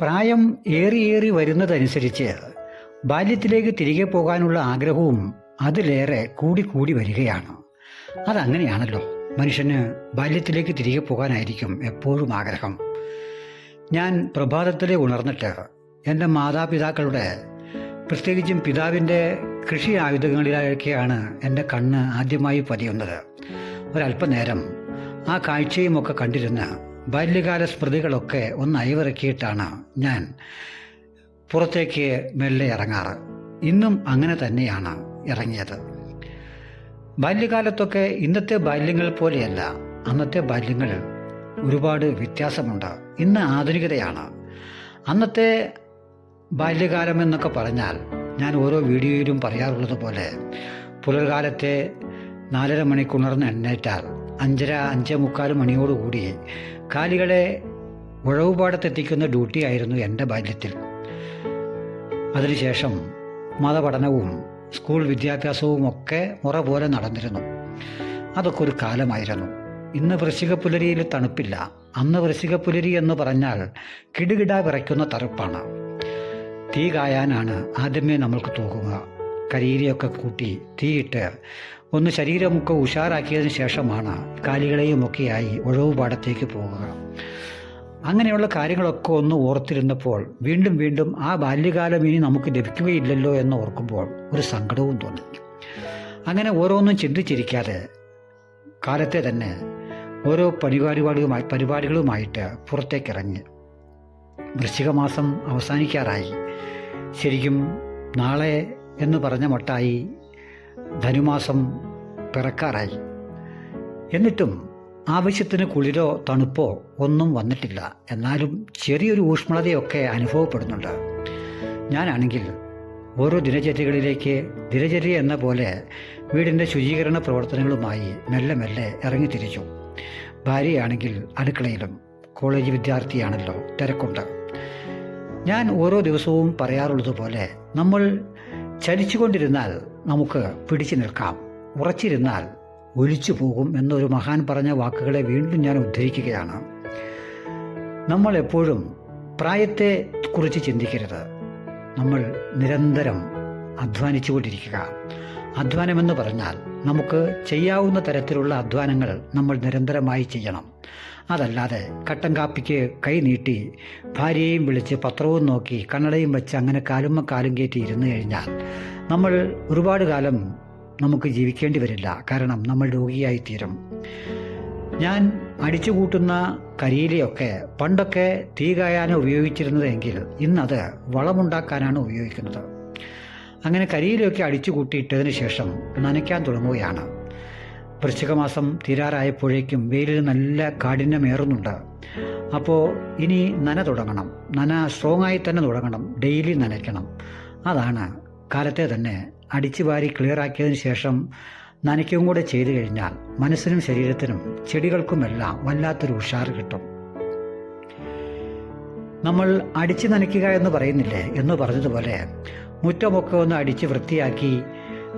പ്രായം ഏറിയേറി വരുന്നതനുസരിച്ച് ബാല്യത്തിലേക്ക് തിരികെ പോകാനുള്ള ആഗ്രഹവും അതിലേറെ കൂടി കൂടി വരികയാണ്. അതങ്ങനെയാണല്ലോ. മനുഷ്യന് ബാല്യത്തിലേക്ക് തിരികെ പോകാനായിരിക്കും എപ്പോഴും ആഗ്രഹം. ഞാൻ പ്രഭാതത്തിലെ ഉണർന്നിട്ട് എന്റെ മാതാപിതാക്കളുടെ പ്രത്യേകിച്ചും പിതാവിന്റെ കൃഷി ആയുധങ്ങളിലേക്കാണ് എന്റെ കണ്ണ് ആദ്യമായി പതിയുന്നത്. ഒരല്പനേരം ആ കാഴ്ചയുമൊക്കെ കണ്ടിരുന്ന് ബാല്യകാല സ്മൃതികളൊക്കെ ഒന്ന് അയവിറക്കിയിട്ടാണ് ഞാൻ പുറത്തേക്ക് മെല്ലെ ഇറങ്ങാറ്. ഇന്നും അങ്ങനെ തന്നെയാണ് ഇറങ്ങിയത്. ബാല്യകാലത്തൊക്കെ ഇന്നത്തെ ബാല്യങ്ങൾ പോലെയല്ല അന്നത്തെ ബാല്യങ്ങൾ ഒരുപാട് വ്യത്യാസമുണ്ട്. ഇന്ന് ആധുനികതയാണ്. അന്നത്തെ ബാല്യകാലം എന്നൊക്കെ പറഞ്ഞാൽ ഞാൻ ഓരോ വീഡിയോയിലും പറയാറുള്ളത് പോലെ പുലർകാലത്തെ നാലര മണിക്കുണർന്ന് എണ്ണേറ്റാൽ അഞ്ചര അഞ്ചേ മുക്കാൽ മണിയോടുകൂടി കാലികളെ ഉഴവുപാടത്തെത്തിക്കുന്ന ഡ്യൂട്ടിയായിരുന്നു എന്റെ ബാല്യത്തിൽ. അതിനുശേഷം മതപഠനവും സ്കൂൾ വിദ്യാഭ്യാസവും ഒക്കെ മുറ പോലെ നടന്നിരുന്നു. അതൊക്കെ ഒരു കാലമായിരുന്നു. ഇന്ന് വൃശ്ചിക പുലരിയിൽ തണുപ്പില്ല. അന്ന് വൃശ്ചിക പുലരി എന്ന് പറഞ്ഞാൽ കിടുകിട വിറയ്ക്കുന്ന തണുപ്പാണ്. തീ കായാനാണ് ആദ്യമേ നമ്മൾക്ക് തോന്നുക. കരിയിലയൊക്കെ കൂട്ടി തീയിട്ട് ഒന്ന് ശരീരമൊക്കെ ഉഷാറാക്കിയതിന് ശേഷമാണ് കാലികളെയും ഒക്കെയായി ഒഴവ് പാടത്തേക്ക് പോകുക അങ്ങനെയുള്ള കാര്യങ്ങളൊക്കെ ഒന്ന് ഓർത്തിരുന്നപ്പോൾ വീണ്ടും വീണ്ടും ആ ബാല്യകാലം ഇനി നമുക്ക് ലഭിക്കുകയില്ലല്ലോ എന്ന് ഓർക്കുമ്പോൾ ഒരു സങ്കടവും തോന്നി. അങ്ങനെ ഓരോന്നും ചിന്തിച്ചിരിക്കാതെ കാലത്തെ തന്നെ ഓരോ പരിപാടികളുമായി പരിപാടികളുമായിട്ട് പുറത്തേക്കിറങ്ങി. വൃശ്ചിക മാസം അവസാനിക്കാറായി. ശരിക്കും നാളെ എന്ന് പറഞ്ഞ മട്ടായി ധനുമാസം പിറക്കാറായി. എന്നിട്ടും ആവശ്യത്തിന് കുളിരോ തണുപ്പോ ഒന്നും വന്നിട്ടില്ല. എന്നാലും ചെറിയൊരു ഊഷ്മളതയൊക്കെ അനുഭവപ്പെടുന്നുണ്ട്. ഞാനാണെങ്കിൽ ഓരോ ദിനചര്യകളിലേക്ക് ദിനചര്യ എന്ന പോലെ വീടിന്റെ ശുചീകരണ പ്രവർത്തനങ്ങളുമായി മെല്ലെ മെല്ലെ ഇറങ്ങി തിരിച്ചു. ഭാര്യയാണെങ്കിൽ അടുക്കളയിലും കോളേജ് വിദ്യാർത്ഥിയാണല്ലോ തിരക്കുണ്ട്. ഞാൻ ഓരോ ദിവസവും പറയാറുള്ളതുപോലെ നമ്മൾ ചലിച്ചുകൊണ്ടിരുന്നാൽ നമുക്ക് പിടിച്ചു നിൽക്കാം. ഉറച്ചിരുന്നാൽ ഒലിച്ചു പോകും എന്നൊരു മഹാൻ പറഞ്ഞ വാക്കുകളെ വീണ്ടും ഞാൻ ഉദ്ധരിക്കുകയാണ്. നമ്മൾ എപ്പോഴും പ്രായത്തെ കുറിച്ച് ചിന്തിക്കരുത്. നമ്മൾ നിരന്തരം അധ്വാനിച്ചു അധ്വാനിച്ചുകൊണ്ടിരിക്കുക അധ്വാനമെന്ന് പറഞ്ഞാൽ നമുക്ക് ചെയ്യാവുന്ന തരത്തിലുള്ള അധ്വാനങ്ങൾ നമ്മൾ നിരന്തരമായി ചെയ്യണം. അതല്ലാതെ കട്ടൻ കാപ്പിക്ക് കൈ നീട്ടി ഭാര്യയെയും വിളിച്ച് പത്രവും നോക്കി കണ്ണടയും വെച്ച് അങ്ങനെ കാലുമ്മ കാലും കയറ്റി ഇരുന്നു കഴിഞ്ഞാൽ നമ്മൾ ഒരുപാട് കാലം നമുക്ക് ജീവിക്കേണ്ടി വരില്ല. കാരണം നമ്മൾ രോഗിയായി തീരും ഞാൻ അടിച്ചുകൂട്ടുന്ന കരിയിലയൊക്കെ പണ്ടൊക്കെ തീ കായാൻ ഉപയോഗിച്ചിരുന്നതെങ്കിൽ ഇന്നത് വളമുണ്ടാക്കാനാണ് ഉപയോഗിക്കുന്നത്. അങ്ങനെ കരിയിലയൊക്കെ അടിച്ചു കൂട്ടിയിട്ടതിന് ശേഷം നനയ്ക്കാൻ തുടങ്ങുകയാണ്. വൃശ്ചികമാസം തീരാറായപ്പോഴേക്കും വെയിലിൽ നല്ല കാഠിന്യമേറുന്നുണ്ട്. അപ്പോൾ ഇനി നന തുടങ്ങണം. നന സ്ട്രോങ് ആയി തന്നെ തുടങ്ങണം. ഡെയിലി നനയ്ക്കണം. അതാണ് കാലത്തെ തന്നെ അടിച്ചു വാരി ക്ലിയറാക്കിയതിന് ശേഷം നനയ്ക്കും കൂടെ ചെയ്തു കഴിഞ്ഞാൽ മനസ്സിനും ശരീരത്തിനും ചെടികൾക്കുമെല്ലാം വല്ലാത്തൊരു ഉഷാർ കിട്ടും. നമ്മൾ അടിച്ചു നനയ്ക്കുക എന്ന് പറയുന്നില്ലേ എന്ന് പറഞ്ഞതുപോലെ മുറ്റമൊക്കെ ഒന്ന് അടിച്ച് വൃത്തിയാക്കി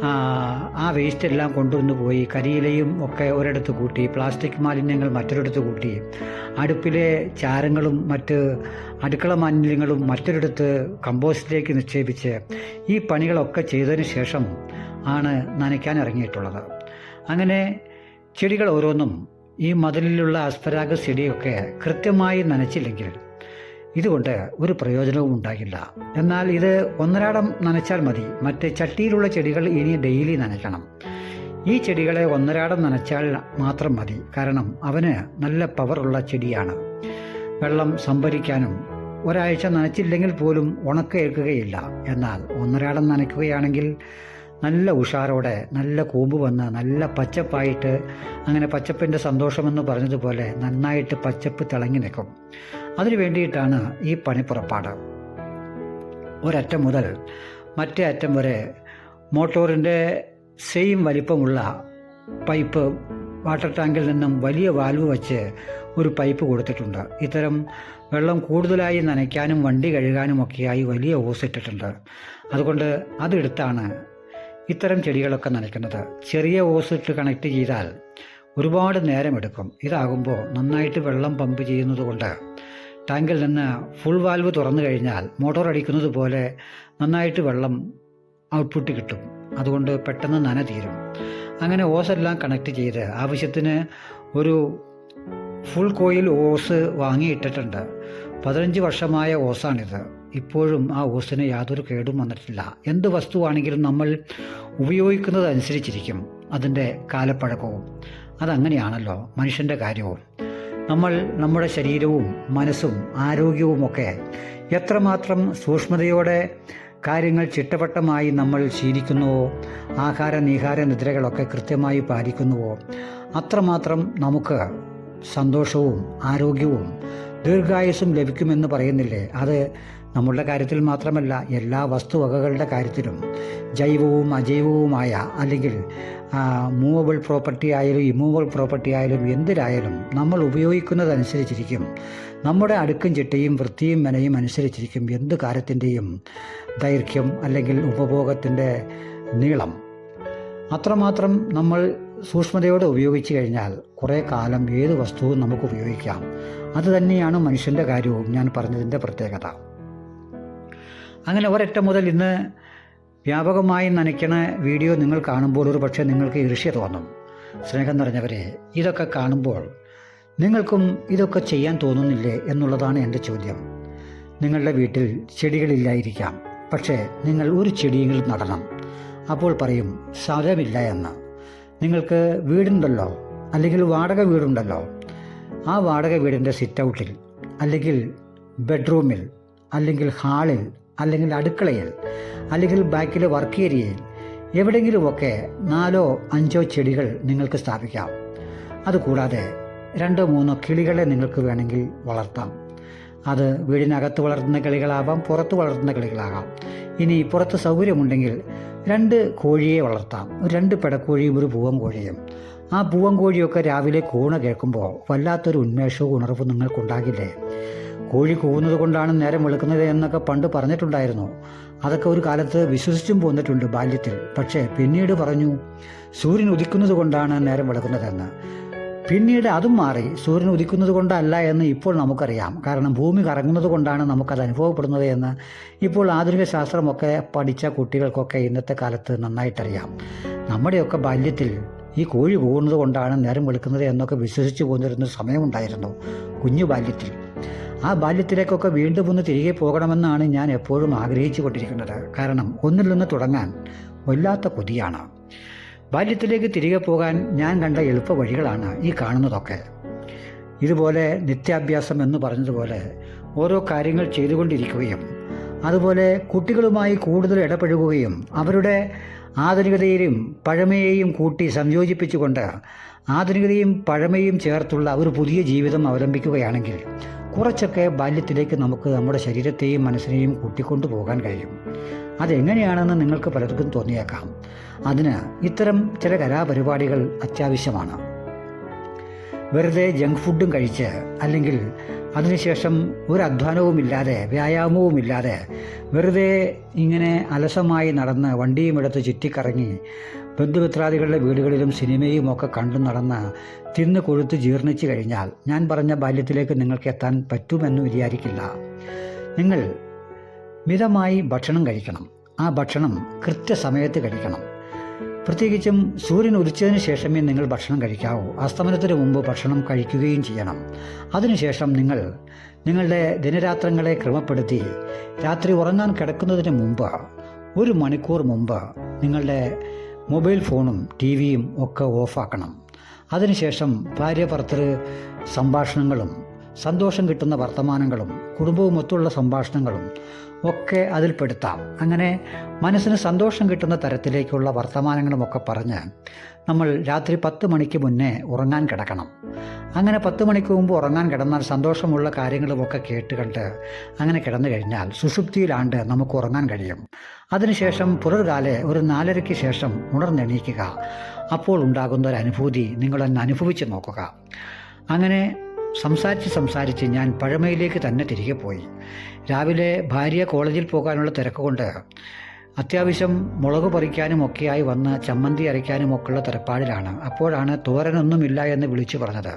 ആ വേസ്റ്റ് എല്ലാം കൊണ്ടുവന്ന് പോയി. കരിയിലയും ഒക്കെ ഒരിടത്ത് കൂട്ടി. പ്ലാസ്റ്റിക് മാലിന്യങ്ങൾ മറ്റൊരിടത്ത് കൂട്ടി. അടുപ്പിലെ ചാരങ്ങളും മറ്റ് അടുക്കള മാലിന്യങ്ങളും മറ്റൊരിടത്ത് കമ്പോസ്റ്റിലേക്ക് നിക്ഷേപിച്ച് ഈ പണികളൊക്കെ ചെയ്തതിന് ശേഷം ആണ് നനയ്ക്കാൻ ഇറങ്ങിയിട്ടുള്ളത്. അങ്ങനെ ചെടികൾ ഓരോന്നും ഈ മതിലിലുള്ള അസ്പരാഗസ് ചെടിയൊക്കെ കൃത്യമായി നനച്ചില്ലെങ്കിൽ ഇതുകൊണ്ട് ഒരു പ്രയോജനവും ഉണ്ടാകില്ല. എന്നാൽ ഇത് ഒന്നരാടം നനച്ചാൽ മതി. മറ്റ് ചട്ടിയിലുള്ള ചെടികൾ ഇനി ഡെയിലി നനയ്ക്കണം. ഈ ചെടികളെ ഒന്നരാടം നനച്ചാൽ മാത്രം മതി. കാരണം അവന് നല്ല പവറുള്ള ചെടിയാണ്. വെള്ളം സംഭരിക്കാനും ഒരാഴ്ച നനച്ചില്ലെങ്കിൽ പോലും ഉണക്കേൽക്കുകയില്ല എന്നാൽ ഒന്നരാടം നനയ്ക്കുകയാണെങ്കിൽ നല്ല ഉഷാറോടെ നല്ല കൂമ്പ് വന്ന് നല്ല പച്ചപ്പായിട്ട് അങ്ങനെ പച്ചപ്പിന്റെ സന്തോഷമെന്ന് പറഞ്ഞതുപോലെ നന്നായിട്ട് പച്ചപ്പ് തിളങ്ങി നിൽക്കും. അതിനു വേണ്ടിയിട്ടാണ് ഈ പണിപ്പുറപ്പാട് ഒരറ്റം മുതൽ മറ്റേ അറ്റം വരെ മോട്ടോറിന്റെ സെയിം വലിപ്പമുള്ള പൈപ്പ് വാട്ടർ ടാങ്കിൽ നിന്നും വലിയ വാൽവ് വച്ച് ഒരു പൈപ്പ് കൊടുത്തിട്ടുണ്ട്. ഇത്തരം വെള്ളം കൂടുതലായി നനയ്ക്കാനും വണ്ടി കഴുകാനും ഒക്കെയായി വലിയ ഓസ് ഇട്ടിട്ടുണ്ട്. അതുകൊണ്ട് അതെടുത്താണ് ഇത്തരം ചെടികളൊക്കെ നനയ്ക്കുന്നത്. ചെറിയ ഓസ് ഇട്ട് കണക്ട് ചെയ്താൽ ഒരുപാട് നേരം എടുക്കും ഇതാകുമ്പോൾ നന്നായിട്ട് വെള്ളം പമ്പ് ചെയ്യുന്നത് കൊണ്ട് ടാങ്കിൽ നിന്ന് ഫുൾ വാൽവ് തുറന്നു കഴിഞ്ഞാൽ മോട്ടോർ അടിക്കുന്നത് പോലെ നന്നായിട്ട് വെള്ളം ഔട്ട്പുട്ട് കിട്ടും. അതുകൊണ്ട് പെട്ടെന്ന് നന തീരും. അങ്ങനെ ഓസെല്ലാം കണക്ട് ചെയ്ത് ആവശ്യത്തിന് ഒരു ഫുൾ കോയിൽ ഓസ് വാങ്ങിയിട്ടിട്ടുണ്ട്. പതിനഞ്ച് വർഷമായ ഓസാണിത്. ഇപ്പോഴും ആ ഓസിന് യാതൊരു കേടും വന്നിട്ടില്ല. എന്ത് വസ്തുവാണെങ്കിലും നമ്മൾ ഉപയോഗിക്കുന്നത് അനുസരിച്ചിരിക്കും അതിന്റെ കാലപ്പഴക്കവും. അതങ്ങനെയാണല്ലോ മനുഷ്യന്റെ കാര്യവും. നമ്മൾ നമ്മുടെ ശരീരവും മനസ്സും ആരോഗ്യവുമൊക്കെ എത്രമാത്രം സൂക്ഷ്മതയോടെ കാര്യങ്ങൾ ചിട്ടവട്ടമായി നമ്മൾ ശീലിക്കുന്നുവോ ആഹാര നീഹാര നിദ്രകളൊക്കെ കൃത്യമായി പാലിക്കുന്നുവോ അത്രമാത്രം നമുക്ക് സന്തോഷവും ആരോഗ്യവും ദീർഘായുസ്സും ലഭിക്കുമെന്ന് പറയുന്നില്ലേ? അത് നമ്മളുടെ കാര്യത്തിൽ മാത്രമല്ല എല്ലാ വസ്തുവകകളുടെ കാര്യത്തിലും ജൈവവും അജൈവവുമായ അല്ലെങ്കിൽ മൂവബിൾ പ്രോപ്പർട്ടി ആയാലും ഇമൂവബിൾ പ്രോപ്പർട്ടി ആയാലും എന്തിനായാലും നമ്മൾ ഉപയോഗിക്കുന്നതനുസരിച്ചിരിക്കും. നമ്മുടെ അടുക്കും ചിട്ടയും വൃത്തിയും മെനയും അനുസരിച്ചിരിക്കും എന്ത് കാര്യത്തിന്റെയും ദൈർഘ്യം അല്ലെങ്കിൽ ഉപഭോഗത്തിന്റെ നീളം. അത്രമാത്രം നമ്മൾ സൂക്ഷ്മതയോടെ ഉപയോഗിച്ചു കഴിഞ്ഞാൽ കുറേ കാലം ഏത് വസ്തുവും നമുക്ക് ഉപയോഗിക്കാം. അതുതന്നെയാണ് മനുഷ്യന്റെ കാര്യവും ഞാൻ പറഞ്ഞതിന്റെ പ്രത്യേകത. അങ്ങനെ ഒരൊറ്റ മുതൽ ഇന്ന് വ്യാപകമായി നനയ്ക്കണ വീഡിയോ നിങ്ങൾ കാണുമ്പോൾ ഒരു പക്ഷേ നിങ്ങൾക്ക് ഈർഷ്യ തോന്നും. സ്നേഹം നിറഞ്ഞവരെ ഇതൊക്കെ കാണുമ്പോൾ നിങ്ങൾക്കും ഇതൊക്കെ ചെയ്യാൻ തോന്നുന്നില്ലേ എന്നുള്ളതാണ് എന്റെ ചോദ്യം. നിങ്ങളുടെ വീട്ടിൽ ചെടികളില്ലായിരിക്കാം പക്ഷേ നിങ്ങൾ ഒരു ചെടിയെങ്കിലും നടണം. അപ്പോൾ പറയും സ്ഥലമില്ല എന്ന്. നിങ്ങൾക്ക് വീടുണ്ടല്ലോ അല്ലെങ്കിൽ വാടക വീടുണ്ടല്ലോ. ആ വാടക വീടിന്റെ സിറ്റ് ഔട്ടിൽ അല്ലെങ്കിൽ ബെഡ്റൂമിൽ അല്ലെങ്കിൽ ഹാളിൽ അല്ലെങ്കിൽ അടുക്കളയിൽ അല്ലെങ്കിൽ ബാക്കിലെ വർക്ക് ഏരിയയിൽ എവിടെയെങ്കിലുമൊക്കെ നാലോ അഞ്ചോ ചെടികൾ നിങ്ങൾക്ക് സ്ഥാപിക്കാം. അതുകൂടാതെ രണ്ടോ മൂന്നോ കിളികളെ നിങ്ങൾക്ക് വേണമെങ്കിൽ വളർത്താം. അത് വീടിനകത്ത് വളർത്തുന്ന കിളികളാവാം പുറത്ത് വളർത്തുന്ന കിളികളാകാം. ഇനി പുറത്ത് സൗകര്യമുണ്ടെങ്കിൽ രണ്ട് കോഴിയെ വളർത്താം. രണ്ട് പെടക്കോഴിയും ഒരു പൂവൻ കോഴിയും ആ പൂവൻ കോഴിയൊക്കെ രാവിലെ കൂണ കേൾക്കുമ്പോൾ വല്ലാത്തൊരു ഉന്മേഷവും ഉണർവും നിങ്ങൾക്കുണ്ടാകില്ലേ? കോഴി കൂവുന്നത് കൊണ്ടാണ് നേരം വെളുക്കുന്നത് എന്നൊക്കെ പണ്ട് പറഞ്ഞിട്ടുണ്ടായിരുന്നു. അതൊക്കെ ഒരു കാലത്ത് വിശ്വസിച്ചും പോന്നിട്ടുണ്ട് ബാല്യത്തിൽ. പക്ഷേ പിന്നീട് പറഞ്ഞു സൂര്യൻ ഉദിക്കുന്നത് കൊണ്ടാണ് നേരം വെളുക്കുന്നതെന്ന്. പിന്നീട് അതും മാറി സൂര്യൻ ഉദിക്കുന്നത് കൊണ്ടല്ല എന്ന് ഇപ്പോൾ നമുക്കറിയാം. കാരണം ഭൂമി കറങ്ങുന്നത് കൊണ്ടാണ് നമുക്കത് അനുഭവപ്പെടുന്നത് എന്ന് ഇപ്പോൾ ആധുനിക ശാസ്ത്രമൊക്കെ പഠിച്ച കുട്ടികൾക്കൊക്കെ ഇന്നത്തെ കാലത്ത് നന്നായിട്ടറിയാം. നമ്മുടെയൊക്കെ ബാല്യത്തിൽ ഈ കോഴി പോകുന്നത് കൊണ്ടാണ് നേരം വെളുക്കുന്നത് എന്നൊക്കെ വിശ്വസിച്ച് പോന്നിരുന്ന സമയമുണ്ടായിരുന്നു കുഞ്ഞു ബാല്യത്തിൽ. ആ ബാല്യത്തിലേക്കൊക്കെ വീണ്ടും ഒന്ന് തിരികെ പോകണമെന്നാണ് ഞാൻ എപ്പോഴും ആഗ്രഹിച്ചു കൊണ്ടിരിക്കുന്നത്. കാരണം ഒന്നിൽ നിന്ന് തുടങ്ങാൻ വല്ലാത്ത കൊതിയാണ്. ബാല്യത്തിലേക്ക് തിരികെ പോകാൻ ഞാൻ കണ്ട എളുപ്പ വഴികളാണ് ഈ കാണുന്നതൊക്കെ. ഇതുപോലെ നിത്യാഭ്യാസം എന്ന് പറഞ്ഞതുപോലെ ഓരോ കാര്യങ്ങൾ ചെയ്തുകൊണ്ടിരിക്കുകയും അതുപോലെ കുട്ടികളുമായി കൂടുതൽ ഇടപഴകുകയും അവരുടെ ആധുനികതയിലും പഴമയെയും കൂട്ടി സംയോജിപ്പിച്ചുകൊണ്ട് ആധുനികതയും പഴമയും ചേർത്തുള്ള ഒരു പുതിയ ജീവിതം അവലംബിക്കുകയാണെങ്കിൽ കുറച്ചൊക്കെ ബാല്യത്തിലേക്ക് നമുക്ക് നമ്മുടെ ശരീരത്തെയും മനസ്സിനെയും കൂട്ടിക്കൊണ്ടു പോകാൻ കഴിയും. അതെങ്ങനെയാണെന്ന് നിങ്ങൾക്ക് പലർക്കും തോന്നിയേക്കാം. അതിന് ഇത്തരം ചില കലാപരിപാടികൾ അത്യാവശ്യമാണ്. വെറുതെ ജങ്ക് ഫുഡും കഴിച്ച് അല്ലെങ്കിൽ അതിനുശേഷം ഒരു അധ്വാനവുമില്ലാതെ വ്യായാമവുമില്ലാതെ വെറുതെ ഇങ്ങനെ അലസമായി നടന്ന് വണ്ടിയും എടുത്ത് ചുറ്റിക്കറങ്ങി ബന്ധുമിത്രാദികളുടെ വീടുകളിലും സിനിമയും ഒക്കെ കണ്ടു നടന്ന് തിന്ന് കൊഴുത്ത് ജീർണിച്ചു കഴിഞ്ഞാൽ ഞാൻ പറഞ്ഞ ബാല്യത്തിലേക്ക് നിങ്ങൾക്ക് എത്താൻ പറ്റുമെന്ന് വിചാരിക്കില്ല. നിങ്ങൾ മിതമായി ഭക്ഷണം കഴിക്കണം. ആ ഭക്ഷണം കൃത്യസമയത്ത് കഴിക്കണം. പ്രത്യേകിച്ചും സൂര്യൻ ഉദിച്ചതിന് ശേഷമേ നിങ്ങൾ ഭക്ഷണം കഴിക്കാവൂ. അസ്തമനത്തിന് മുമ്പ് ഭക്ഷണം കഴിക്കുകയും ചെയ്യണം. അതിനുശേഷം നിങ്ങൾ നിങ്ങളുടെ ദിനരാത്രങ്ങളെ ക്രമപ്പെടുത്തി രാത്രി ഉറങ്ങാൻ കിടക്കുന്നതിന് മുമ്പ് ഒരു മണിക്കൂർ മുമ്പ് നിങ്ങളുടെ മൊബൈൽ ഫോണും ടി വിയും ഒക്കെ ഓഫാക്കണം. അതിനുശേഷം ഭാര്യ ഭർത്തൃ സംഭാഷണങ്ങളും സന്തോഷം കിട്ടുന്ന വർത്തമാനങ്ങളും കുടുംബവുമൊത്തുള്ള സംഭാഷണങ്ങളും ഒക്കെ അതിൽപ്പെടുത്താം അങ്ങനെ മനസ്സിന് സന്തോഷം കിട്ടുന്ന തരത്തിലേക്കുള്ള വർത്തമാനങ്ങളുമൊക്കെ പറഞ്ഞ് നമ്മൾ രാത്രി പത്ത് മണിക്ക് മുന്നേ ഉറങ്ങാൻ കിടക്കണം. അങ്ങനെ പത്ത് മണിക്ക് മുമ്പ് ഉറങ്ങാൻ കിടന്നാൽ സന്തോഷമുള്ള കാര്യങ്ങളുമൊക്കെ കേട്ട് കണ്ട് അങ്ങനെ കിടന്നു കഴിഞ്ഞാൽ സുഷുപ്തിയിലാണ്ട് നമുക്ക് ഉറങ്ങാൻ കഴിയും. അതിനുശേഷം പുറർകാലെ ഒരു നാലരയ്ക്ക് ശേഷം ഉണർന്നെണീക്കുക. അപ്പോൾ ഉണ്ടാകുന്ന ഒരു അനുഭൂതി നിങ്ങളൊന്ന് അനുഭവിച്ച് നോക്കുക. അങ്ങനെ സംസാരിച്ച് സംസാരിച്ച് ഞാൻ പഴമയിലേക്ക് തന്നെ തിരികെ പോയി. രാവിലെ ഭാര്യ കോളേജിൽ പോകാനുള്ള തിരക്ക് കൊണ്ട് അത്യാവശ്യം മുളക് പറിക്കാനും ഒക്കെയായി വന്ന് ചമ്മന്തി അരയ്ക്കാനും ഒക്കെയുള്ള തിരപ്പാടിലാണ്. അപ്പോഴാണ് തോരനൊന്നുമില്ല എന്ന് വിളിച്ചു പറഞ്ഞത്.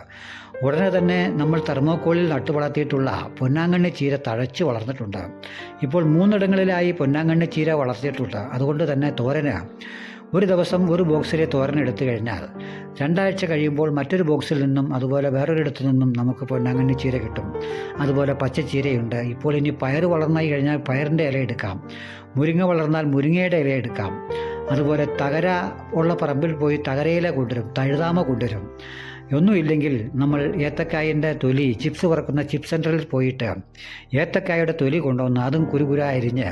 ഉടനെ തന്നെ നമ്മൾ തെർമോക്കോളിൽ നട്ടുവളർത്തിയിട്ടുള്ള പൊന്നാങ്കണ്ണി ചീര തഴച്ചു വളർന്നിട്ടുണ്ട്. ഇപ്പോൾ മൂന്നിടങ്ങളിലായി പൊന്നാങ്കണ്ണി ചീര വളർത്തിയിട്ടുണ്ട്. അതുകൊണ്ട് തന്നെ തോരന് ഒരു ദിവസം ഒരു ബോക്സിലെ തോരൻ എടുത്തു കഴിഞ്ഞാൽ രണ്ടാഴ്ച കഴിയുമ്പോൾ മറ്റൊരു ബോക്സിൽ നിന്നും അതുപോലെ വേറൊരിടത്തു നിന്നും നമുക്ക് പൊന്നാങ്കണ്ണി ചീര കിട്ടും. അതുപോലെ പച്ചച്ചീരയുണ്ട് ഇപ്പോൾ ഇനി പയർ വളർന്നായി കഴിഞ്ഞാൽ പയറിന്റെ ഇല എടുക്കാം. മുരിങ്ങ വളർന്നാൽ മുരിങ്ങയുടെ ഇല എടുക്കാം. അതുപോലെ തകര ഉള്ള പറമ്പിൽ പോയി തകരയില കൊണ്ടുവരും. തഴുതാമ കൊണ്ടുവരും. ഒന്നുമില്ലെങ്കിൽ നമ്മൾ ഏത്തക്കായന്റെ തൊലി ചിപ്സ് വറക്കുന്ന ചിപ്സ് സെന്ററിൽ പോയിട്ട് ഏത്തക്കായയുടെ തൊലി കൊണ്ടുവന്ന് അതും കുരുകുര അരിഞ്ഞ്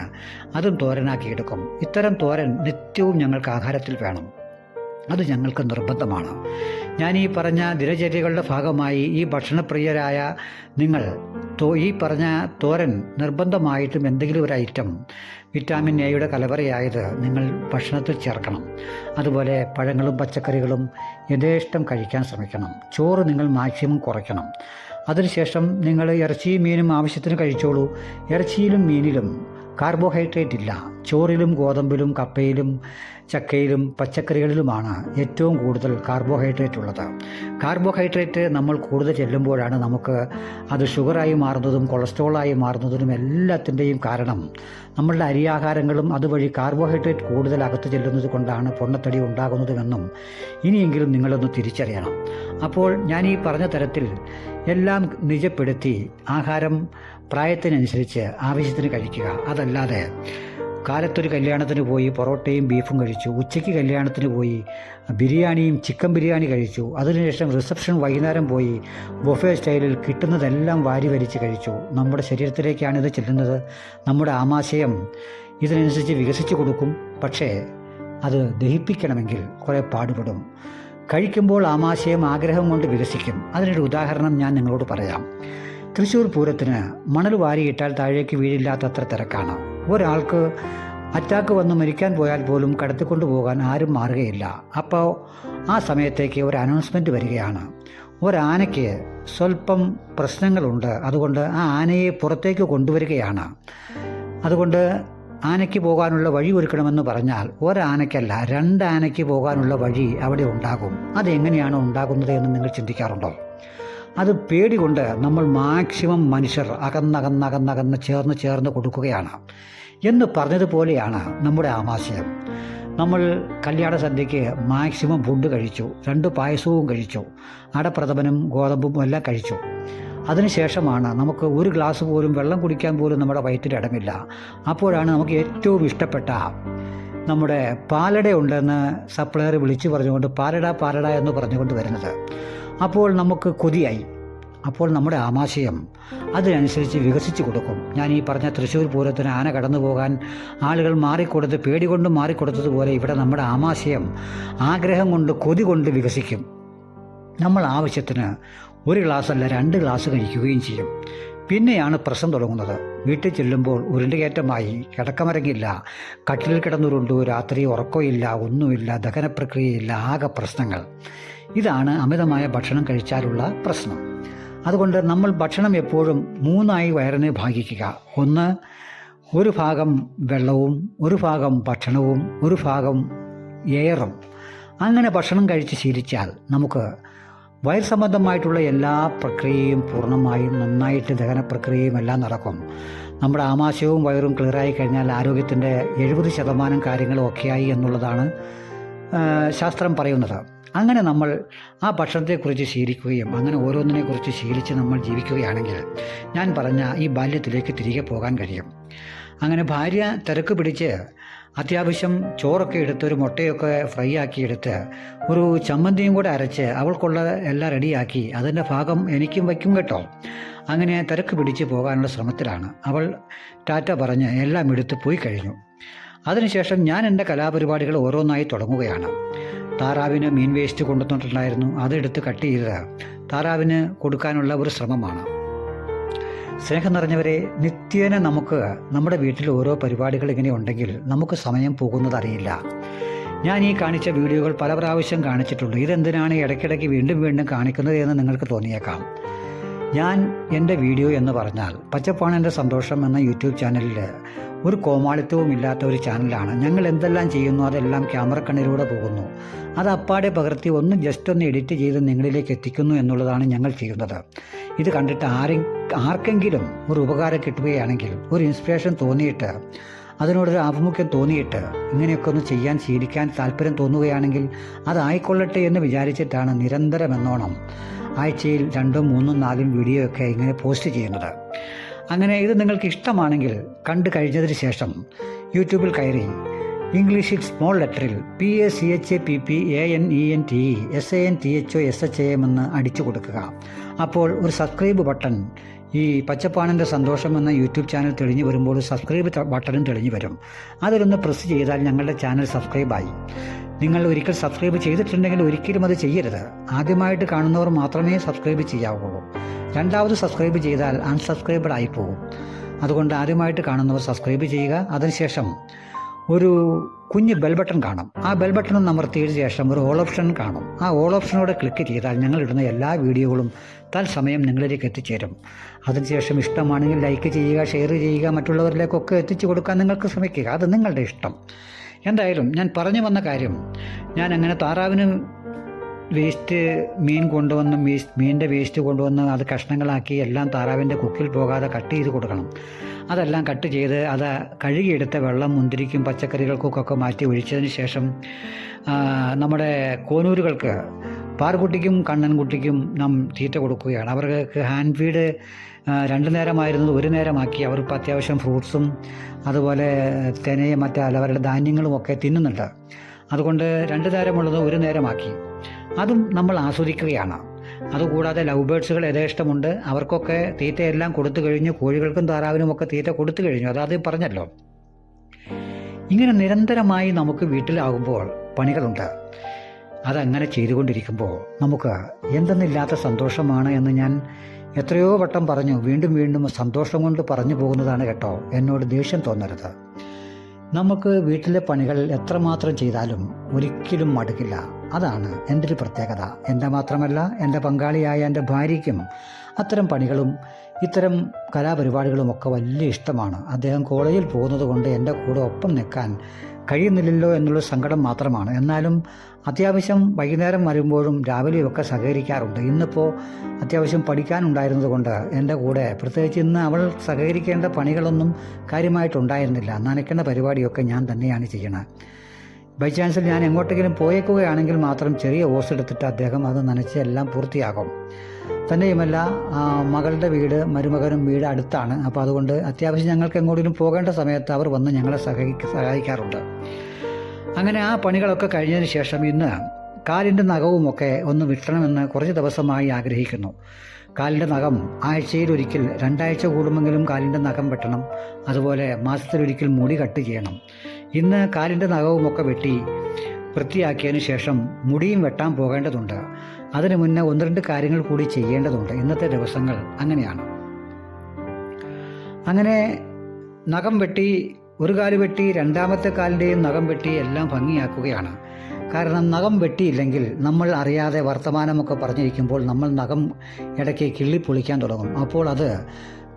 അതും തോരനാക്കി എടുക്കും. ഇത്തരം തോരൻ നിത്യവും ഞങ്ങൾക്ക് ആഹാരത്തിൽ വേണം. അത് ഞങ്ങൾക്ക് നിർബന്ധമാണ്. ഞാൻ ഈ പറഞ്ഞ ദിനചര്യകളുടെ ഭാഗമായി ഈ ഭക്ഷണപ്രിയരായ നിങ്ങൾ ഈ പറഞ്ഞ തോരൻ നിർബന്ധമായിട്ടും എന്തെങ്കിലും ഒരു ഐറ്റം വിറ്റാമിൻ എയുടെ കലവറയായത് നിങ്ങൾ ഭക്ഷണത്തിൽ ചേർക്കണം. അതുപോലെ പഴങ്ങളും പച്ചക്കറികളും യഥേഷ്ടം കഴിക്കാൻ ശ്രമിക്കണം. ചോറ് നിങ്ങൾ മാക്സിമം കുറയ്ക്കണം. അതിനുശേഷം നിങ്ങൾ ഇറച്ചിയും മീനും ആവശ്യത്തിന് കഴിച്ചോളൂ. ഇറച്ചിയിലും മീനിലും കാർബോഹൈഡ്രേറ്റ് ഇല്ല. ചോറിലും ഗോതമ്പിലും കപ്പയിലും ചക്കയിലും പച്ചക്കറികളിലുമാണ് ഏറ്റവും കൂടുതൽ കാർബോഹൈഡ്രേറ്റ് ഉള്ളത്. കാർബോഹൈഡ്രേറ്റ് നമ്മൾ കൂടുതൽ ചെല്ലുമ്പോഴാണ് നമുക്ക് അത് ഷുഗറായി മാറുന്നതും കൊളസ്ട്രോളായി മാറുന്നതിനും എല്ലാത്തിന്റെയും കാരണം. നമ്മളുടെ അരിയാഹാരങ്ങളും അതുവഴി കാർബോഹൈഡ്രേറ്റ് കൂടുതൽ അകത്ത് ചെല്ലുന്നത് കൊണ്ടാണ് പൊണ്ണത്തടി ഉണ്ടാകുന്നതുമെന്നും ഇനിയെങ്കിലും നിങ്ങളൊന്ന് തിരിച്ചറിയണം. അപ്പോൾ ഞാൻ ഈ പറഞ്ഞ തരത്തിൽ എല്ലാം നിജപ്പെടുത്തി ആഹാരം പ്രായത്തിനനുസരിച്ച് ആവശ്യത്തിന് കഴിക്കുക. അതല്ലാതെ കാലത്തൊരു കല്യാണത്തിന് പോയി പൊറോട്ടയും ബീഫും കഴിച്ചു ഉച്ചയ്ക്ക് കല്യാണത്തിന് പോയി ബിരിയാണിയും ചിക്കൻ ബിരിയാണി കഴിച്ചു അതിനുശേഷം റിസപ്ഷൻ വൈകുന്നേരം പോയി ബൊഫേ സ്റ്റൈലിൽ കിട്ടുന്നതെല്ലാം വാരി വലിച്ച് കഴിച്ചു. നമ്മുടെ ശരീരത്തിലേക്കാണ് ഇത് ചെല്ലുന്നത്. നമ്മുടെ ആമാശയം ഇതിനനുസരിച്ച് വികസിച്ചു കൊടുക്കും. പക്ഷേ അത് ദഹിപ്പിക്കണമെങ്കിൽ കുറേ പാടുപെടും. കഴിക്കുമ്പോൾ ആമാശയം ആഗ്രഹം കൊണ്ട് വികസിക്കും. അതിനൊരു ഉദാഹരണം ഞാൻ നിങ്ങളോട് പറയാം. തൃശ്ശൂർ പൂരത്തിന് മണൽ വാരിയിട്ടാൽ താഴേക്ക് വീഴില്ലാത്തത്ര തിരക്കാണ്. ഒരാൾക്ക് അറ്റാക്ക് വന്ന് മരിക്കാൻ പോയാൽ പോലും കടത്തിക്കൊണ്ടു പോകാൻ ആരും മാറുകയില്ല. അപ്പോൾ ആ സമയത്തേക്ക് ഒരു അനൗൺസ്മെന്റ് വരികയാണ്. ഒരാനയ്ക്ക് സ്വല്പം പ്രശ്നങ്ങളുണ്ട്. അതുകൊണ്ട് ആ ആനയെ പുറത്തേക്ക് കൊണ്ടുവരികയാണ്. അതുകൊണ്ട് ആനയ്ക്ക് പോകാനുള്ള വഴി ഒരുക്കണമെന്ന് പറഞ്ഞാൽ ഒരാനയ്ക്കല്ല രണ്ട് ആനയ്ക്ക് പോകാനുള്ള വഴി അവിടെ ഉണ്ടാകും. അതെങ്ങനെയാണ് ഉണ്ടാകുന്നത് എന്ന് നിങ്ങൾ ചിന്തിക്കാറുണ്ടോ? അത് പേടി കൊണ്ട് നമ്മൾ മാക്സിമം മനുഷ്യർ അകന്നകന്നകന്നകന്ന് ചേർന്ന് ചേർന്ന് കൊടുക്കുകയാണ്. എന്ന് പറഞ്ഞതുപോലെയാണ് നമ്മുടെ ആമാശയം നമ്മൾ കല്യാണ സദ്യയ്ക്ക് മാക്സിമം ഫുഡ് കഴിച്ചു രണ്ട് പായസവും കഴിച്ചു അടപ്രഥമനും ഗോതമ്പും എല്ലാം കഴിച്ചു. അതിനുശേഷമാണ് നമുക്ക് ഒരു ഗ്ലാസ് പോലും വെള്ളം കുടിക്കാൻ പോലും നമ്മുടെ വയറ്റിൽ ഇടമില്ല. അപ്പോഴാണ് നമുക്ക് ഏറ്റവും ഇഷ്ടപ്പെട്ട നമ്മുടെ പാലട ഉണ്ടെന്ന് സപ്ലയർ വിളിച്ചു പറഞ്ഞുകൊണ്ട് പാലട പാലട എന്ന് പറഞ്ഞുകൊണ്ട് വരുന്നത്. അപ്പോൾ നമുക്ക് കൊതിയായി. അപ്പോൾ നമ്മുടെ ആമാശയം അതിനനുസരിച്ച് വികസിച്ചു കൊടുക്കും. ഞാൻ ഈ പറഞ്ഞ തൃശ്ശൂർ പൂരത്തിന് ആന കടന്നു പോകാൻ ആളുകൾ മാറിക്കൊടുത്ത് പേടി കൊണ്ട് മാറിക്കൊടുത്തതുപോലെ ഇവിടെ നമ്മുടെ ആമാശയം ആഗ്രഹം കൊണ്ട് കൊതി കൊണ്ട് വികസിക്കും. നമ്മൾ ആവശ്യത്തിന് ഒരു ഗ്ലാസ്സല്ല രണ്ട് ഗ്ലാസ് കഴിക്കുകയും ചെയ്യും. പിന്നെയാണ് പ്രശ്നം തുടങ്ങുന്നത്. വീട്ടിൽ ചെല്ലുമ്പോൾ ഉരുണ്ടുകയറ്റമായി കിടക്കമരങ്ങില്ല കട്ടിലിൽ കിടന്നുരുണ്ടു രാത്രി ഉറക്കമില്ല ഒന്നുമില്ല ദഹനപ്രക്രിയയില്ല ആകെ പ്രശ്നങ്ങൾ. ഇതാണ് അമിതമായ ഭക്ഷണം കഴിച്ചാലുള്ള പ്രശ്നം. അതുകൊണ്ട് നമ്മൾ ഭക്ഷണം എപ്പോഴും മൂന്നായി വയറിനെ ഭാഗിക്കുക. ഒന്ന് ഒരു ഭാഗം വെള്ളവും ഒരു ഭാഗം ഭക്ഷണവും ഒരു ഭാഗം എയറും. അങ്ങനെ ഭക്ഷണം കഴിച്ച് ശീലിച്ചാൽ നമുക്ക് വയർ സംബന്ധമായിട്ടുള്ള എല്ലാ പ്രക്രിയയും പൂർണമായും നന്നായിട്ട് ദഹന പ്രക്രിയയും എല്ലാം നടക്കും. നമ്മുടെ ആമാശയവും വയറും ക്ലിയറായി കഴിഞ്ഞാൽ ആരോഗ്യത്തിന്റെ എഴുപത് ശതമാനം കാര്യങ്ങളും ഒക്കെയായി എന്നുള്ളതാണ് ശാസ്ത്രം പറയുന്നത്. അങ്ങനെ നമ്മൾ ആ ഭക്ഷണത്തെക്കുറിച്ച് ശീലിക്കുകയും അങ്ങനെ ഓരോന്നിനെക്കുറിച്ച് ശീലിച്ച് നമ്മൾ ജീവിക്കുകയാണെങ്കിൽ ഞാൻ പറഞ്ഞ ഈ ബാല്യത്തിലേക്ക് തിരികെ പോകാൻ കഴിയും. അങ്ങനെ ഭാര്യ തിരക്ക് പിടിച്ച് അത്യാവശ്യം ചോറൊക്കെ എടുത്ത് ഒരു മുട്ടയൊക്കെ ഫ്രൈ ആക്കിയെടുത്ത് ഒരു ചമ്മന്തിയും കൂടെ അരച്ച് അവൾക്കുള്ള എല്ലാം റെഡിയാക്കി അതിന്റെ ഭാഗം എനിക്കും വയ്ക്കും കേട്ടോ. അങ്ങനെ തിരക്ക് പിടിച്ച് പോകാനുള്ള ശ്രമത്തിലാണ്. അവൾ ടാറ്റ പറഞ്ഞ് എല്ലാം എടുത്ത് പോയി കഴിഞ്ഞു. അതിനുശേഷം ഞാൻ എന്റെ കലാപരിപാടികൾ ഓരോന്നായി തുടങ്ങുകയാണ്. താറാവിന് മീൻ വേസ്റ്റ് കൊണ്ടുവന്നിട്ടുണ്ടായിരുന്നു. അതെടുത്ത് കട്ട് ചെയ്ത് താറാവിന് കൊടുക്കാനുള്ള ഒരു ശ്രമമാണ്. സ്നേഹം നിറഞ്ഞവരെ നിത്യേന നമുക്ക് നമ്മുടെ വീട്ടിൽ ഓരോ പരിപാടികൾ ഇങ്ങനെ ഉണ്ടെങ്കിൽ നമുക്ക് സമയം പോകുന്നത് അറിയില്ല. ഞാൻ ഈ കാണിച്ച വീഡിയോകൾ പല പ്രാവശ്യം കാണിച്ചിട്ടുണ്ട്. ഇതെന്തിനാണ് ഇടയ്ക്കിടയ്ക്ക് വീണ്ടും വീണ്ടും കാണിക്കുന്നത് എന്ന് നിങ്ങൾക്ക് തോന്നിയേക്കാം. ഞാൻ എന്റെ വീഡിയോ എന്ന് പറഞ്ഞാൽ പച്ചപ്പാണ് എന്റെ സന്തോഷം എന്ന യൂട്യൂബ് ചാനലിൽ ഒരു കോമാളിത്തവും ഇല്ലാത്ത ഒരു ചാനലാണ്. ഞങ്ങൾ എന്തെല്ലാം ചെയ്യുന്നു അതെല്ലാം ക്യാമറ കണ്ണിലൂടെ പോകുന്നു. അത് അപ്പാടെ പകർത്തി ഒന്ന് ജസ്റ്റ് ഒന്ന് എഡിറ്റ് ചെയ്ത് നിങ്ങളിലേക്ക് എത്തിക്കുന്നു എന്നുള്ളതാണ് ഞങ്ങൾ ചെയ്യുന്നത്. ഇത് കണ്ടിട്ട് ആരെ ആർക്കെങ്കിലും ഒരു ഉപകാരം കിട്ടുകയാണെങ്കിൽ ഒരു ഇൻസ്പിറേഷൻ തോന്നിയിട്ട് അതിനോടൊരു ആഭിമുഖ്യം തോന്നിയിട്ട് ഇങ്ങനെയൊക്കെ ഒന്ന് ചെയ്യാൻ ശീലിക്കാൻ താല്പര്യം തോന്നുകയാണെങ്കിൽ അതായിക്കൊള്ളട്ടെ എന്ന് വിചാരിച്ചിട്ടാണ് നിരന്തരം എന്നോണം ആഴ്ചയിൽ രണ്ടും മൂന്നും നാലും വീഡിയോ ഒക്കെ ഇങ്ങനെ പോസ്റ്റ് ചെയ്യുന്നത്. അങ്ങനെ ഇത് നിങ്ങൾക്ക് ഇഷ്ടമാണെങ്കിൽ കണ്ടു കഴിഞ്ഞതിന് ശേഷം യൂട്യൂബിൽ കയറി ഇംഗ്ലീഷിൽ small ലെറ്ററിൽ P A C H A P P A N E N T E S A N T H O S H A M എന്ന് അടിച്ചു കൊടുക്കുക. അപ്പോൾ ഒരു സബ്സ്ക്രൈബ് ബട്ടൺ ഈ പച്ചപ്പാണിന്റെ സന്തോഷം എന്ന യൂട്യൂബ് ചാനൽ തെളിഞ്ഞു വരുമ്പോൾ സബ്സ്ക്രൈബ് ബട്ടണും തെളിഞ്ഞു വരും. അതിലൊന്ന് പ്രസ് ചെയ്താൽ ഞങ്ങളുടെ ചാനൽ സബ്സ്ക്രൈബായി നിങ്ങൾ ഒരിക്കൽ സബ്സ്ക്രൈബ് ചെയ്തിട്ടുണ്ടെങ്കിൽ ഒരിക്കലും അത് ചെയ്യരുത്. ആദ്യമായിട്ട് കാണുന്നവർ മാത്രമേ സബ്സ്ക്രൈബ് ചെയ്യാവുള്ളൂ രണ്ടാമത് സബ്സ്ക്രൈബ് ചെയ്താൽ അൺസബ്സ്ക്രൈബഡ് ആയി പോകും. അതുകൊണ്ട് ആദ്യമായിട്ട് കാണുന്നവർ സബ്സ്ക്രൈബ് ചെയ്യുക. അതിനുശേഷം ഒരു കുഞ്ഞ് ബെൽ ബട്ടൺ കാണും. ആ ബെൽ ബട്ടൺ അമർത്തിയതിനു ശേഷം ഒരു ഓൾ ഓപ്ഷൻ കാണും. ആ ഓൾ ഓപ്ഷനോടെ ക്ലിക്ക് ചെയ്താൽ ഞങ്ങൾ ഇടുന്ന എല്ലാ വീഡിയോകളും തത്സമയം നിങ്ങളിലേക്ക് എത്തിച്ചേരും. അതിനുശേഷം ഇഷ്ടമാണെങ്കിൽ ലൈക്ക് ചെയ്യുക ഷെയർ ചെയ്യുക മറ്റുള്ളവരിലേക്കൊക്കെ എത്തിച്ചു കൊടുക്കാൻ നിങ്ങൾക്ക് ശ്രമിക്കുക. അത് നിങ്ങളുടെ ഇഷ്ടം. എന്തായാലും ഞാൻ പറഞ്ഞു വന്ന കാര്യം ഞാൻ അങ്ങനെ താറാവിന് വേസ്റ്റ് മീൻ കൊണ്ടുവന്ന് മീനിന്റെ വേസ്റ്റ് കൊണ്ടുവന്ന് അത് കഷ്ണങ്ങളാക്കി എല്ലാം താറാവിന്റെ കുക്കിൽ പോകാതെ കട്ട് ചെയ്ത് കൊടുക്കണം. അതെല്ലാം കട്ട് ചെയ്ത് അത് കഴുകിയെടുത്ത വെള്ളം മുന്തിരിക്കും പച്ചക്കറികൾക്കൊക്കെ മാറ്റി ഒഴിച്ചതിന് ശേഷം നമ്മുടെ കോനൂരുകൾക്ക് പാർക്കുട്ടിക്കും കണ്ണൻകുട്ടിക്കും നാം തീറ്റ കൊടുക്കുകയാണ്. അവർക്ക് ഹാൻഡ് ഫീഡ് രണ്ട് നേരമായിരുന്നത് ഒരു നേരമാക്കി. അവർക്ക് അത്യാവശ്യം ഫ്രൂട്ട്സും അതുപോലെ തെനയും മറ്റേ അവരുടെ ധാന്യങ്ങളും ഒക്കെ തിന്നുന്നുണ്ട്. അതുകൊണ്ട് രണ്ട് നേരമുള്ളത് ഒരു നേരമാക്കി. അതും നമ്മൾ ആസ്വദിക്കുകയാണ്. അതുകൂടാതെ ലവ് ബേഡ്സുകൾ യഥേഷ്ടമുണ്ട്. അവർക്കൊക്കെ തീറ്റയെല്ലാം കൊടുത്തു കഴിഞ്ഞു. കോഴികൾക്കും താറാവിനും ഒക്കെ തീറ്റ കൊടുത്തു കഴിഞ്ഞു. അതാദ്യം പറഞ്ഞല്ലോ. ഇങ്ങനെ നിരന്തരമായി നമുക്ക് വീട്ടിലാകുമ്പോൾ പണികളുണ്ട്. അതങ്ങനെ ചെയ്തുകൊണ്ടിരിക്കുമ്പോൾ നമുക്ക് എന്തെന്നില്ലാത്ത സന്തോഷമാണ് എന്ന് ഞാൻ എത്രയോ വട്ടം പറഞ്ഞു. വീണ്ടും വീണ്ടും സന്തോഷം കൊണ്ട് പറഞ്ഞു പോകുന്നതാണ് കേട്ടോ. എന്നോട് ദേഷ്യം തോന്നരുത്. നമുക്ക് വീട്ടിലെ പണികൾ എത്രമാത്രം ചെയ്താലും ഒരിക്കലും മടുക്കില്ല. അതാണ് എന്റെ ഒരു പ്രത്യേകത. എന്റെ മാത്രമല്ല എന്റെ പങ്കാളിയായ എന്റെ ഭാര്യയ്ക്കും അത്തരം പണികളും ഇത്തരം കലാപരിപാടികളും ഒക്കെ വലിയ ഇഷ്ടമാണ്. അദ്ദേഹം കോളേജിൽ പോകുന്നത് കൊണ്ട് എന്റെ കൂടെ ഒപ്പം നിൽക്കാൻ കഴിയുന്നില്ലല്ലോ എന്നുള്ള സങ്കടം മാത്രമാണ്. എന്നാലും അത്യാവശ്യം വൈകുന്നേരം വരുമ്പോഴും രാവിലെയൊക്കെ സഹകരിക്കാറുണ്ട്. ഇന്നിപ്പോൾ അത്യാവശ്യം പഠിക്കാനുണ്ടായിരുന്നത് കൊണ്ട് എന്റെ കൂടെ പ്രത്യേകിച്ച് ഇന്ന് അവൾ സഹകരിക്കേണ്ട പണികളൊന്നും കാര്യമായിട്ടുണ്ടായിരുന്നില്ല. നനയ്ക്കേണ്ട പരിപാടിയൊക്കെ ഞാൻ തന്നെയാണ് ചെയ്യണത് ബൈ ചാൻസിൽ ഞാൻ എങ്ങോട്ടെങ്കിലും പോയേക്കുകയാണെങ്കിൽ മാത്രം ചെറിയ ഓസ് എടുത്തിട്ട് അദ്ദേഹം അത് നനച്ച് എല്ലാം പൂർത്തിയാകും തന്നെയുമല്ല മകളുടെ വീട് മരുമകനും വീട് അടുത്താണ്. അപ്പോൾ അതുകൊണ്ട് അത്യാവശ്യം ഞങ്ങൾക്ക് എങ്ങോട്ടെങ്കിലും പോകേണ്ട സമയത്ത് അവർ വന്ന് ഞങ്ങളെ സഹായി സഹായിക്കാറുണ്ട്. അങ്ങനെ ആ പണികളൊക്കെ കഴിഞ്ഞതിന് ശേഷം ഇന്ന് കാലിന്റെ നഖവുമൊക്കെ ഒന്ന് വിട്ടണമെന്ന് കുറച്ച് ദിവസമായി ആഗ്രഹിക്കുന്നു. കാലിന്റെ നഖം ആഴ്ചയിൽ ഒരിക്കൽ രണ്ടാഴ്ച കൂടുമെങ്കിലും കാലിന്റെ നഖം വെട്ടണം. അതുപോലെ മാസത്തിലൊരിക്കൽ മുടി കട്ട് ചെയ്യണം. ഇന്ന് കാലിന്റെ നഖവുമൊക്കെ വെട്ടി വൃത്തിയാക്കിയതിന് ശേഷം മുടിയും വെട്ടാൻ പോകേണ്ടതുണ്ട്. അതിനു മുന്നേ ഒന്ന് രണ്ട് കാര്യങ്ങൾ കൂടി ചെയ്യേണ്ടതുണ്ട്. ഇന്നത്തെ ദിവസങ്ങൾ അങ്ങനെയാണ്. അങ്ങനെ നഖം വെട്ടി ഒരു കാൽ വെട്ടി രണ്ടാമത്തെ കാലിന്റെയും നഖം വെട്ടി എല്ലാം ഭംഗിയാക്കുകയാണ്. കാരണം നഖം വെട്ടിയില്ലെങ്കിൽ നമ്മൾ അറിയാതെ വർത്തമാനമൊക്കെ പറഞ്ഞിരിക്കുമ്പോൾ നമ്മൾ നഖം ഇടയ്ക്ക് കിള്ളിപ്പൊളിക്കാൻ തുടങ്ങും. അപ്പോൾ അത്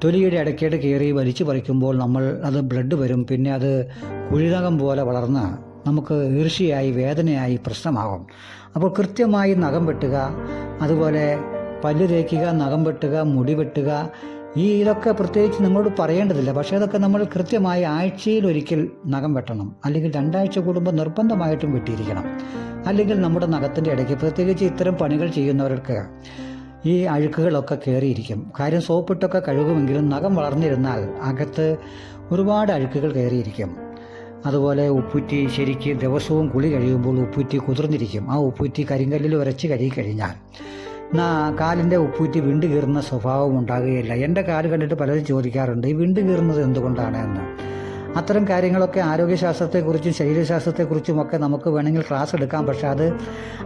തൊലിയുടെ ഇടയ്ക്കേട് കയറി വലിച്ചു പറിക്കുമ്പോൾ നമ്മൾ അത് ബ്ലഡ് വരും. പിന്നെ അത് കുഴിനകം പോലെ വളർന്ന് നമുക്ക് ഈർഷ്യയായി വേദനയായി പ്രശ്നമാകും. അപ്പോൾ കൃത്യമായി നഖം വെട്ടുക അതുപോലെ പല്ല് തേക്കുക നഖം വെട്ടുക മുടി വെട്ടുക ഈ ഇതൊക്കെ പ്രത്യേകിച്ച് നിങ്ങളോട് പറയേണ്ടതില്ല. പക്ഷേ അതൊക്കെ നമ്മൾ കൃത്യമായി ആഴ്ചയിൽ ഒരിക്കൽ നഖം വെട്ടണം. അല്ലെങ്കിൽ രണ്ടാഴ്ച കൂടുമ്പോൾ നിർബന്ധമായിട്ടും വെട്ടിയിരിക്കണം. അല്ലെങ്കിൽ നമ്മുടെ നഖത്തിന്റെ ഇടയ്ക്ക് പ്രത്യേകിച്ച് ഇത്തരം പണികൾ ചെയ്യുന്നവർക്ക് ഈ അഴുക്കുകളൊക്കെ കയറിയിരിക്കും കാര്യം സോപ്പിട്ടൊക്കെ കഴുകുമെങ്കിലും നഖം വളർന്നിരുന്നാൽ അകത്ത് ഒരുപാട് അഴുക്കുകൾ കയറിയിരിക്കും അതുപോലെ ഉപ്പുറ്റി ശരിക്ക് ദിവസവും കുളി കഴിയുമ്പോൾ ഉപ്പുറ്റി കുതിർന്നിരിക്കും. ആ ഉപ്പുറ്റി കരിങ്കല്ലിൽ ഉരച്ച് കഴുകി കഴിഞ്ഞാൽ കാലിന്റെ ഉപ്പൂറ്റി വിണ്ട് കീറുന്ന സ്വഭാവം ഉണ്ടാകുകയില്ല. എന്റെ കാൽ കണ്ടിട്ട് പലരും ചോദിക്കാറുണ്ട് ഈ വിണ്ട് കീറുന്നത് എന്തുകൊണ്ടാണ്? എന്ന്. അത്തരം കാര്യങ്ങളൊക്കെ ആരോഗ്യശാസ്ത്രത്തെക്കുറിച്ചും ശരീരശാസ്ത്രത്തെക്കുറിച്ചും ഒക്കെ നമുക്ക് വേണമെങ്കിൽ ക്ലാസ് എടുക്കാം. പക്ഷെ അത്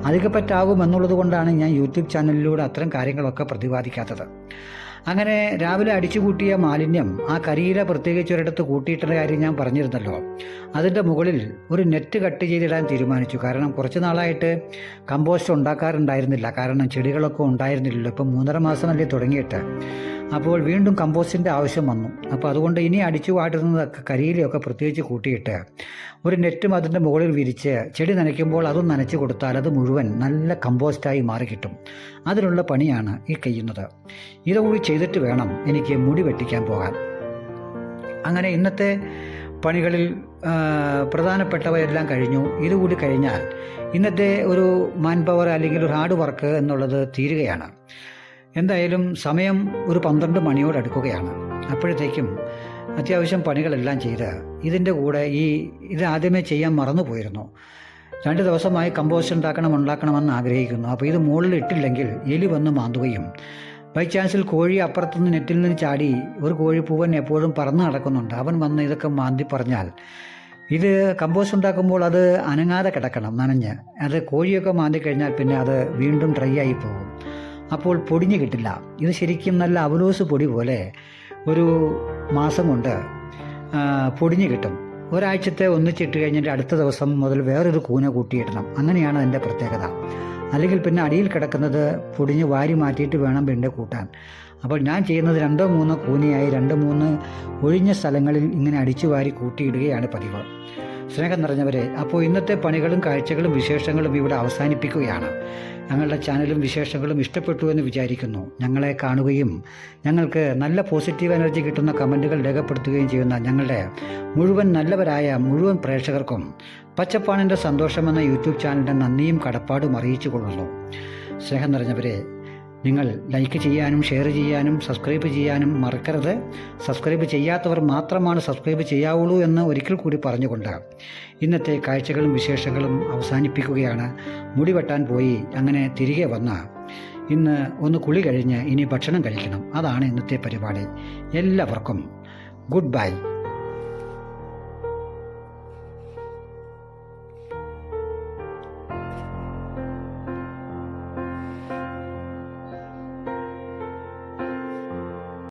അധികപ്പറ്റാകും എന്നുള്ളത് കൊണ്ടാണ് ഞാൻ യൂട്യൂബ് ചാനലിലൂടെ അത്തരം കാര്യങ്ങളൊക്കെ പ്രതിപാദിക്കാത്തത്. അങ്ങനെ രാവിലെ അടിച്ചു കൂട്ടിയ മാലിന്യം ആ കരിയില പ്രത്യേകിച്ച് ഒരിടത്ത് കൂട്ടിയിട്ടുള്ള കാര്യം ഞാൻ പറഞ്ഞിരുന്നല്ലോ. അതിന്റെ മുകളിൽ ഒരു നെറ്റ് കട്ട് ചെയ്തിടാൻ തീരുമാനിച്ചു. കാരണം കുറച്ച് നാളായിട്ട് കമ്പോസ്റ്റ് ഉണ്ടാക്കാറുണ്ടായിരുന്നില്ല. കാരണം ചെടികളൊക്കെ ഉണ്ടായിരുന്നില്ലല്ലോ. ഇപ്പം മൂന്നര മാസമല്ലേ തുടങ്ങിയിട്ട്. അപ്പോൾ വീണ്ടും കമ്പോസ്റ്റിന്റെ ആവശ്യം വന്നു. അപ്പോൾ അതുകൊണ്ട് ഇനി അടിച്ചു വാട്ടുന്നതൊക്കെ കരിയിലൊക്കെ പ്രത്യേകിച്ച് കൂട്ടിയിട്ട് ഒരു നെറ്റും അതിന്റെ മുകളിൽ വിരിച്ച് ചെടി നനയ്ക്കുമ്പോൾ അതും നനച്ച് കൊടുത്താൽ അത് മുഴുവൻ നല്ല കമ്പോസ്റ്റായി മാറി കിട്ടും. അതിനുള്ള പണിയാണ് ഈ കയ്യുന്നത് ഇതുകൂടി ചെയ്തിട്ട് വേണം എനിക്ക് മുടി വെട്ടിക്കാൻ പോകാൻ. അങ്ങനെ ഇന്നത്തെ പണികളിൽ പ്രധാനപ്പെട്ടവയെല്ലാം കഴിഞ്ഞു. ഇതുകൂടി കഴിഞ്ഞാൽ ഇന്നത്തെ ഒരു മാൻ പവർ അല്ലെങ്കിൽ ഒരു ഹാർഡ് വർക്ക് എന്നുള്ളത് തീരുകയാണ്. എന്തായാലും സമയം ഒരു പന്ത്രണ്ട് മണിയോട് അടുക്കുകയാണ്. അപ്പോഴത്തേക്കും അത്യാവശ്യം പണികളെല്ലാം ചെയ്ത് ഇതിന്റെ കൂടെ ഈ ഇത് ആദ്യമേ ചെയ്യാൻ മറന്നുപോയിരുന്നു രണ്ട് ദിവസമായി കമ്പോസ്റ്റ് ഉണ്ടാക്കണം ഉണ്ടാക്കണമെന്ന് ആഗ്രഹിക്കുന്നു. അപ്പോൾ ഇത് മുകളിൽ ഇട്ടില്ലെങ്കിൽ എലി വന്ന് മാന്തുകയും. ബൈ ചാൻസിൽ കോഴി അപ്പുറത്തുനിന്ന് നെറ്റിൽ നിന്ന് ചാടി ഒരു കോഴിപ്പൂവൻ എപ്പോഴും പറന്ന് നടക്കുന്നുണ്ട്. അവൻ വന്ന് ഇതൊക്കെ മാന്തി പറഞ്ഞാൽ ഇത് കമ്പോസ്റ്റ് ഉണ്ടാക്കുമ്പോൾ അത് അനങ്ങാതെ കിടക്കണം നനഞ്ഞ്. അത് കോഴിയൊക്കെ മാന്തി കഴിഞ്ഞാൽ പിന്നെ അത് വീണ്ടും ഡ്രൈ ആയി പോകും. അപ്പോൾ പൊടിഞ്ഞു കിട്ടില്ല. ഇത് ശരിക്കും നല്ല അവലോസ് പൊടി പോലെ ഒരു മാസം കൊണ്ട് പൊടിഞ്ഞു കിട്ടും. ഒരാഴ്ചത്തെ ഒന്നിച്ചിട്ട് കഴിഞ്ഞിട്ട് അടുത്ത ദിവസം മുതൽ വേറൊരു കൂന കൂട്ടിയിടണം. അങ്ങനെയാണ് അതിന്റെ പ്രത്യേകത. അല്ലെങ്കിൽ പിന്നെ അടിയിൽ കിടക്കുന്നത് പൊടിഞ്ഞ് വാരി മാറ്റിയിട്ട് വേണം പിന്നെ കൂട്ടാൻ. അപ്പോൾ ഞാൻ ചെയ്യുന്നത് രണ്ടോ മൂന്നോ കൂനയായി രണ്ട് മൂന്ന് ഒഴിഞ്ഞ സ്ഥലങ്ങളിൽ ഇങ്ങനെ അടിച്ചു വാരി കൂട്ടിയിടുകയാണ് പതിവ്. സ്നേഹം നിറഞ്ഞവരെ അപ്പോൾ ഇന്നത്തെ പണികളും കാഴ്ചകളും വിശേഷങ്ങളും ഇവിടെ അവസാനിപ്പിക്കുകയാണ്. ഞങ്ങളുടെ ചാനലും വിശേഷങ്ങളും ഇഷ്ടപ്പെട്ടു എന്ന് വിചാരിക്കുന്നു. ഞങ്ങളെ കാണുകയും ഞങ്ങൾക്ക് നല്ല പോസിറ്റീവ് എനർജി കിട്ടുന്ന കമന്റുകൾ രേഖപ്പെടുത്തുകയും ചെയ്യുന്ന ഞങ്ങളുടെ മുഴുവൻ നല്ലവരായ മുഴുവൻ പ്രേക്ഷകർക്കും പച്ചപ്പാണിന്റെ സന്തോഷമെന്ന യൂട്യൂബ് ചാനലിന്റെ നന്ദിയും കടപ്പാടും അറിയിച്ചു കൊള്ളുന്നു സ്നേഹം നിറഞ്ഞവരെ നിങ്ങൾ ലൈക്ക് ചെയ്യാനും ഷെയർ ചെയ്യാനും സബ്സ്ക്രൈബ് ചെയ്യാനും മറക്കരുത്. സബ്സ്ക്രൈബ് ചെയ്യാത്തവർ മാത്രമാണ് സബ്സ്ക്രൈബ് ചെയ്യാവുള്ളൂ എന്ന് ഒരിക്കൽ കൂടി പറഞ്ഞുകൊണ്ട് ഇന്നത്തെ കാഴ്ചകളും വിശേഷങ്ങളും അവസാനിപ്പിക്കുകയാണ്. മുടി വെട്ടാൻ പോയി അങ്ങനെ തിരികെ വന്ന ഇന്ന് ഒന്ന് കുളി കഴിഞ്ഞ് ഇനി ഭക്ഷണം കഴിക്കണം. അതാണ് ഇന്നത്തെ പരിപാടി. എല്ലാവർക്കും ഗുഡ് ബൈ.